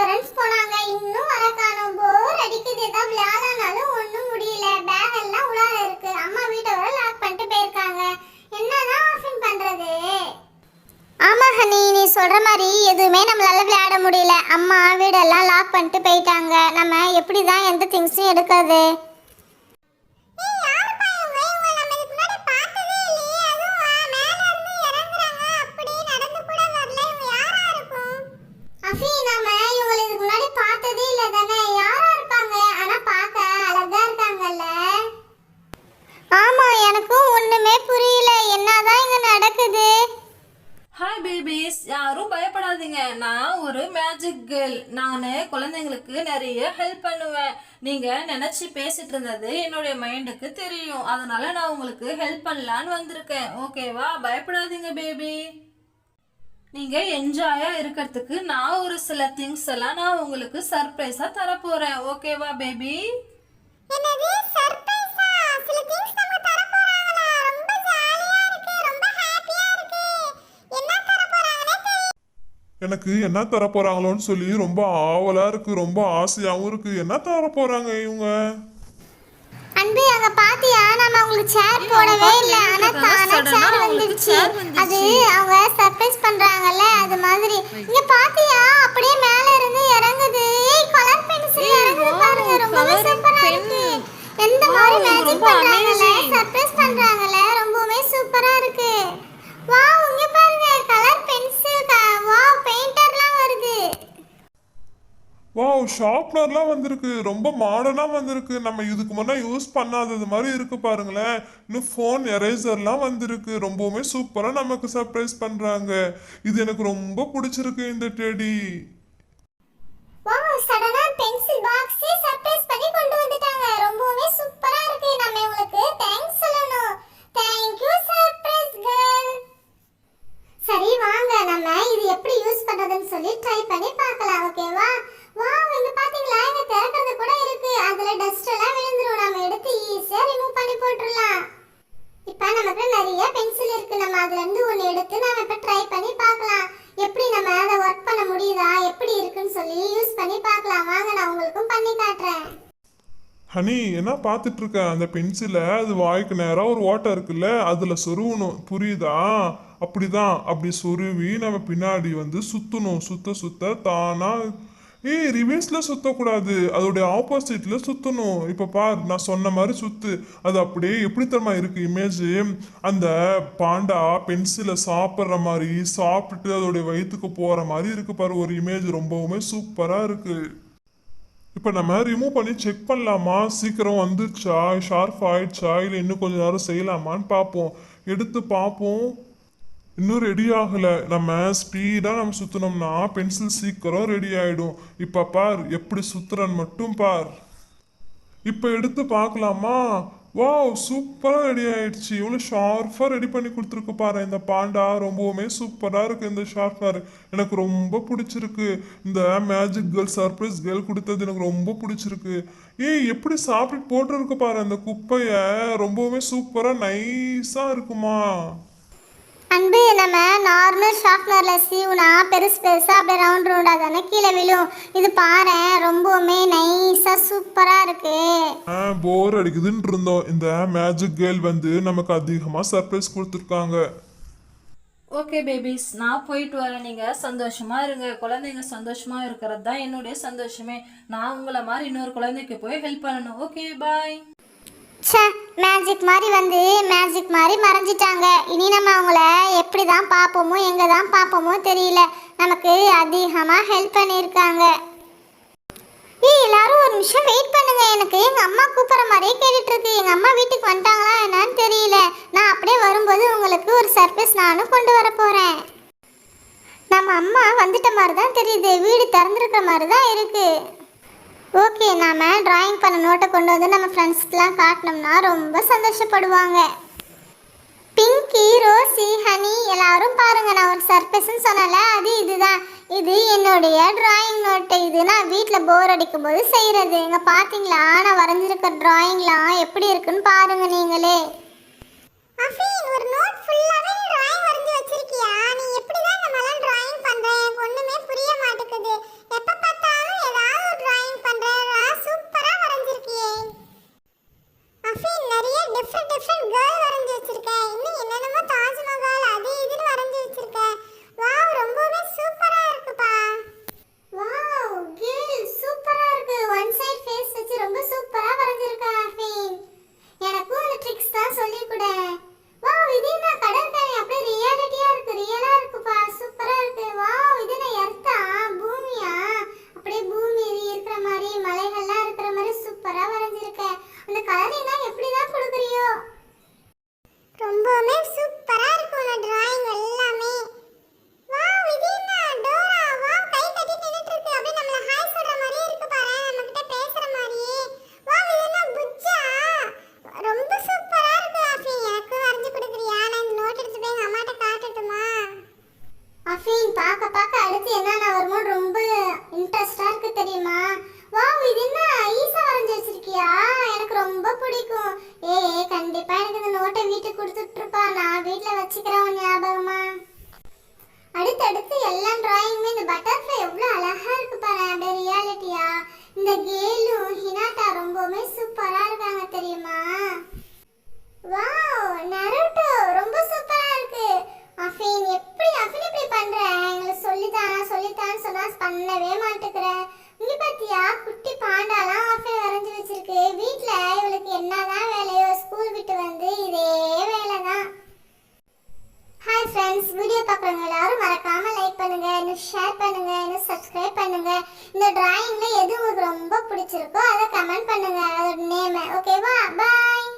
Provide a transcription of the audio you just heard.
Friends போனாங்க. இன்னும் வர காணோம். போர் அடிக்குது. ஏதா விளையாடனாலும் ஒன்றும் முடியல. பேக் எல்லாம் உலால இருக்கு. அம்மா வீட்டை வர லாக் பண்ணிட்டு போயிருக்காங்க. என்னதான் ஆஃபின் பண்றது? ஆமா ஹனி நீ சொல்ற மாதிரி எதுவுமே நம்மளால விளையாட முடியல. அம்மா வீடெல்லாம் லாக் பண்ணிட்டு போயிட்டாங்க. நம்ம எப்படி தான் எந்த திங்ஸும் எடுக்கிறது அஃபி நாம இவங்களை இதுக்கு முன்னாடி பார்த்ததே இல்ல தானே யாரா இருப்பாங்க ஆனா பார்க்க அழகா இருக்காங்கல்ல ஆமா எனக்கும் ஒண்ணுமே புரியல என்னதான் இங்க நடக்குது ஹாய் பேபிஸ் யாரும் நான் ஒரு மேஜிக் கேர்ள் நான் குழந்தைங்களுக்கு நிறைய ஹெல்ப் பண்ணுவேன். நீங்கள் நினச்சி பேசிட்டு இருந்தது என்னுடைய மைண்டுக்கு தெரியும். அதனால நான் உங்களுக்கு ஹெல்ப் பண்ணலான்னு வந்திருக்கேன். ஓகேவா பயப்படாதீங்க பேபி நீங்கள் என்ஜாயாக இருக்கிறதுக்கு நான் ஒரு சில திங்ஸ் எல்லாம் நான் உங்களுக்கு சர்ப்ரைஸாக தரப்போகிறேன் ஓகேவா பேபி என்னது? சர்ப்ரைஸா சில திங்ஸ் எனக்கு என்ன தர போறாங்களோன்னு சொல்லி ரொம்ப ஆவலா இருக்கு ரொம்ப ஆசையாவும் இருக்கு. என்ன தர போறாங்க இவங்க? அன்பு அங்க பாத்தியா? நம்ம உங்களுக்கு சேர் போடவே இல்ல. ஆனா தானா சேர் அவங்களுக்கு வந்துருச்சு. அது அவங்க சர்ப்ரைஸ் பண்றாங்கல்ல அது மாதிரி இங்க பாத்தியா அப்படியே மேல இருந்து இறங்குது ஏய் கலர் பென்சில் ஏய், இறங்குது wow, பாருங்க ரொம்ப colour சூப்பரா pen. இருக்கு எந்த Wow, மாதிரி இது மேஜிக் ரொம்ப பண்றாங்கல்ல amazing. சர்ப்ரைஸ் பண்றாங்கல்ல ரொம்பவே சூப்பரா இருக்கு வாவ் இங்க பாருங்க கலர் பென்சில் வாவ் பெயிண்டர்லாம் வருது வாவ் ஷார்ப்னர்லாம் வந்திருக்கு. ரொம்ப மாடர்னாக வந்திருக்கு. நம்ம இதுக்கு முன்னே யூஸ் பண்ணாதது மாதிரி இருக்கு பாருங்களேன். இன்னும் ஃபோன் எரேசர்லாம் வந்திருக்கு. ரொம்பவுமே சூப்பராக நமக்கு சர்ப்ரைஸ் பண்ணுறாங்க இது எனக்கு ரொம்ப பிடிச்சிருக்கு இந்த டெடி வாவ் சடனா பென்சில் பாக்ஸே சர்ப்ரைஸ் பண்ணி கொண்டு வந்துட்டாங்க ரொம்பவே சூப்பரா இருக்கு நம்ம உங்களுக்கு தேங்க்ஸ் சொல்லணும் தேங்க் யூ சர்ப்ரைஸ் கேர்ள் சரி வாங்க நம்ம இது எப்படி யூஸ் பண்றதுன்னு சொல்லி ட்ரை பண்ணி பார்க்கலாம் ஓகேவா வாவ் இங்க பாத்தீங்களா இங்க திறக்கிறது கூட இருக்கு அதுல டஸ்ட் எல்லாம் விழுந்துரும் நம்ம எடுத்து ஈஸியா ரிமூவ் பண்ணி போட்டுறலாம் இப்போ நமக்கு நிறைய பென்சில் இருக்கு நம்ம அதுல இருந்து ஒன்னு எடுத்து நம்ம இப்ப ட்ரை பண்ணி பார்க்கலாம் எப்படி நம்ம அதை ஒர்க் பண்ண முடியுதா எப்படி இருக்குன்னு சொல்லி யூஸ் பண்ணி பார்க்கலாம் வாங்க நான் உங்களுக்கும் பண்ணி காட்டுறேன். ஹனி என்ன பார்த்துட்டு இருக்க அந்த பென்சிலை அது வாய்க்கு நேராக ஒரு ஓட்டை இருக்குல்ல அதில் சொருவணும் புரியுதா? அப்படிதான். அப்படி சொருவி நம்ம பின்னாடி வந்து சுற்றணும் சுத்த சுத்த தானா? ஏய் ரிவர்ஸில் சுற்றக்கூடாது அதோடைய ஆப்போசிட்டில் சுற்றணும் இப்போ பார் நான் சொன்ன மாதிரி சுத்து. அது அப்படியே எப்படி தரமா இருக்கு இமேஜ் அந்த பாண்டா பென்சிலை சாப்பிட்ற மாதிரி சாப்பிட்டுட்டு அதோடைய வயிற்றுக்கு போகிற மாதிரி இருக்கு பாரு. ஒரு இமேஜ் ரொம்பவுமே சூப்பராக இருக்கு. இப்போ நம்ம ரிமூவ் பண்ணி செக் பண்ணலாமா? சீக்கிரம் வந்துச்சா ஷார்ப் ஆயிடுச்சா? இல்லை இன்னும் கொஞ்ச நேரம் செய்யலாமான்னு பார்ப்போம். எடுத்து பார்ப்போம். இன்னும் ரெடி ஆகலை. நம்ம ஸ்பீடாக நம்ம சுற்றினோம்னா பென்சில் சீக்கிரம் ரெடி ஆகிடும் இப்போ பார் எப்படி சுற்றுறன்னு மட்டும் பார். இப்போ எடுத்து பார்க்கலாமா? வாவ் சூப்பராக ரெடி ஆயிடுச்சு. இவ்வளோ ஷார்ப்பாக ரெடி பண்ணி கொடுத்துருக்கு பாரு. இந்த பாண்டா ரொம்பவுமே சூப்பராக இருக்குது இந்த ஷார்ப்னர் எனக்கு ரொம்ப பிடிச்சிருக்கு. இந்த மேஜிக் கேர்ள் சர்ப்ரைஸ் கேர்ள் கொடுத்தது எனக்கு ரொம்ப பிடிச்சிருக்கு. ஏய் எப்படி சாப்பிட்டு போட்டிருக்கு பாரு. அந்த குப்பையை ரொம்பவுமே சூப்பராக நைஸாக இருக்குமா? அன்பு நம்ம நார்மல் ஷார்ப்னர்ல சீவுனா பெருசு பெருசா அப்படியே ரவுண்ட் ரவுண்டா தானே கீழே விழும். இது பாரு ரொம்பவுமே நைஸா சூப்பரா இருக்கு. போர் அடிக்குதுன்னு இருந்தோம். இந்த மேஜிக் கேர்ள் வந்து நமக்கு அதிகமாக சர்ப்ரைஸ் கொடுத்துருக்காங்க. ஓகே பேபிஸ் நான் போயிட்டு வரேன். நீங்க சந்தோஷமா இருங்க. குழந்தைங்க சந்தோஷமா இருக்கிறது தான் என்னுடைய சந்தோஷமே. நான் உங்களை மாதிரி இன்னொரு குழந்தைக்கு போய் ஹெல்ப் பண்ணணும். ஓகே பாய் சே மேஜிக் மாதிரி வந்து மேஜிக் மாதிரி மறைஞ்சிட்டாங்க. இனி நம்ம அவங்கள எப்படி தான் பார்ப்போமோ எங்கே தான் பார்ப்போமோ தெரியல. நமக்கு அதிகமாக ஹெல்ப் பண்ணியிருக்காங்க. ஏய் எல்லாரும் ஒரு நிமிஷம் வெயிட் பண்ணுங்க. எனக்கு எங்கள் அம்மா கூப்பிட்ற மாதிரியே கேட்டுட்டு இருக்கு. எங்கள் அம்மா வீட்டுக்கு வந்துட்டாங்களா என்னன்னு தெரியல. நான் அப்படியே வரும்போது உங்களுக்கு ஒரு சர்ப்ரைஸ் நானும் கொண்டு வர போகிறேன் நம்ம அம்மா வந்துட்ட மாதிரி தான் தெரியுது. வீடு திறந்துருக்கிற மாதிரி தான் இருக்குது ஓகே நாம டிராயிங் பண்ண நோட்டை கொண்டு வந்து நம்ம ஃப்ரெண்ட்ஸ்க்குலாம் காட்டினோம்னா ரொம்ப சந்தோஷப்படுவாங்க. பிங்கி ரோசி ஹனி எல்லாரும் பாருங்கள் நான் ஒரு சர்ப்ரைஸ்ன்னு சொன்னல அது இதுதான். இது என்னுடைய டிராயிங் நோட்டு இது நான் வீட்டில் போர் அடிக்கும் போது செய்கிறது இங்கே பார்த்தீங்களா நான் வரைஞ்சிருக்க டிராயிங்லாம் எப்படி இருக்குன்னு பாருங்கள் நீங்களே. ஒரு நோட் ஃபுல்லாகவே நீ இந்த கலர் எல்லாம் எப்படி ஹாய் ஃப்ரெண்ட்ஸ் வீடியோ பார்க்குறவங்க எல்லாரும் மறக்காம லைக் பண்ணுங்க இன்னும் ஷேர் பண்ணுங்க இன்னும் சப்ஸ்கிரைப் பண்ணுங்க. இந்த டிராயிங்ல எது உங்களுக்கு ரொம்ப பிடிச்சிருக்கோ அதை கமெண்ட் பண்ணுங்க. அதோட நேம் ஓகேவா பாய்